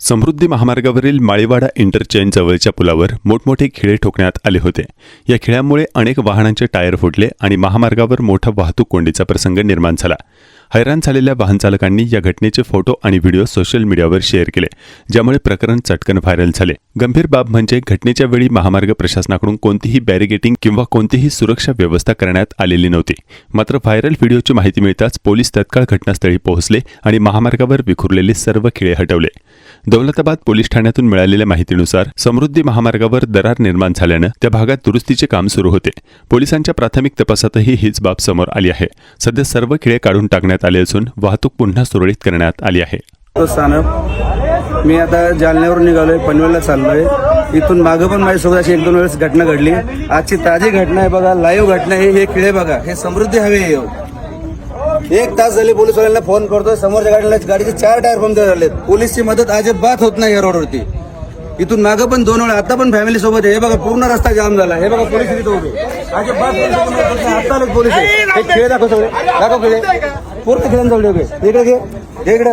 समृद्धी महामार्गावरील माळीवाडा इंटरचेंज जवळच्या पुलावर मोठमोठे खिळे ठोकण्यात आले होते. या खिळ्यांमुळे अनेक वाहनांचे टायर फुटले आणि महामार्गावर मोठा वाहतूक कोंडीचा प्रसंग निर्माण झाला. हैराण झालेल्या वाहनचालकांनी या घटनेचे फोटो आणि व्हिडिओ सोशल मीडियावर शेअर केले ज्यामुळे प्रकरण चटकन व्हायरल झाले. गंभीर बाब म्हणजे घटनेच्या वेळी महामार्ग प्रशासनाकडून कोणतीही बॅरिगेटिंग किंवा कोणतीही सुरक्षा व्यवस्था करण्यात आलेली नव्हती. मात्र व्हायरल व्हिडिओची माहिती मिळताच पोलीस तत्काळ घटनास्थळी पोहोचले आणि महामार्गावर विखुरलेले सर्व खिळे हटवले. दौलताबाद पोलीस ठाण्यातून मिळालेल्या माहितीनुसार समृद्धी महामार्गावर दरार निर्माण झाल्यानं त्या भागात दुरुस्तीचे काम सुरू होते. पोलिसांच्या प्राथमिक तपासातही हीच बाब समोर आली आहे. सध्या सर्व खिळे काढून टाकण्यात आले असून वाहतूक पुन्हा सुरळीत करण्यात आली आहे. मी आता जालन्यावरून निघालोय पनवेलला चाललोय. इथून मागं पण माझ्यासोबत अशी एक दोन वेळेस घटना घडली. आजची ताजी घटना आहे बघा लाईव्ह घटना आहे हे किळे बघा हे समृद्धी हवे आहे. एक तास झाले पोलिसवाल्यांना फोन करतोय. समोरच्या गाडीला गाडीचे चार टायर पंक्चर झालेत. पोलीसची मदत अजिबात होत नाही या रोडवरती. इथून मागं पण दोन वेळा आता पण फॅमिली सोबत आहे. हे बघा पूर्ण रस्ता जाम झाला. हे बघा पोलीस इथे उभे. अजिबात आता पोलीस. हे खेळ दाखव सगळे. दाखव खेळ. पूर्ण खेळांचा जवळ उभे इकडे घे. घे इकडे.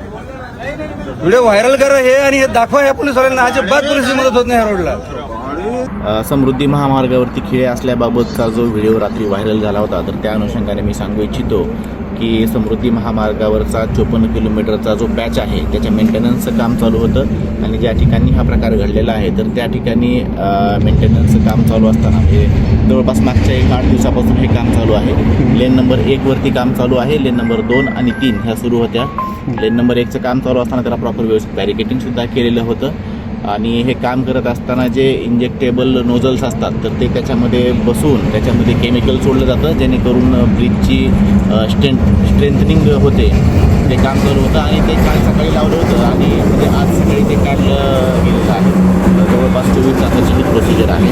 व्हिडिओ व्हायरल करा हे आणि हे दाखवा या पोलिसवाल्यांना. अजिबात पोलिसची मदत होत नाही या रोडला. समृद्धी महामार्गावरती खिळे असल्याबाबतचा जो व्हिडिओ रात्री व्हायरल झाला होता तर त्या अनुषंगाने मी सांगू इच्छितो की समृद्धी महामार्गावरचा चोपन्न किलोमीटरचा जो पॅच आहे त्याच्या मेंटेनन्सचं काम चालू होतं आणि ज्या ठिकाणी हा प्रकार घडलेला आहे तर त्या ठिकाणी मेंटेनन्सचं काम चालू असताना म्हणजे जवळपास मागच्या एक आठ दिवसापासून हे काम चालू आहे. लेन नंबर एकवरती काम चालू आहे लेन नंबर दोन आणि तीन ह्या सुरू होत्या. लेन नंबर एकचं काम चालू असताना त्याला प्रॉपर व्यवस्थित बॅरिकेटिंगसुद्धा केलेलं होतं. आणि हे काम करत असताना जे इंजेक्टेबल नोझल्स असतात तर ते त्याच्यामध्ये बसून त्याच्यामध्ये केमिकल सोडलं जातं जेणेकरून ब्रिजची स्ट्रेंथ स्ट्रेंथनिंग होते. ते काम चालू होतं आणि ते काल सकाळी लावलं होतं आणि म्हणजे आज सकाळी ते काढलं गेलेलं आहे. जवळपास चोवीस तासाची ही प्रोसिजर आहे.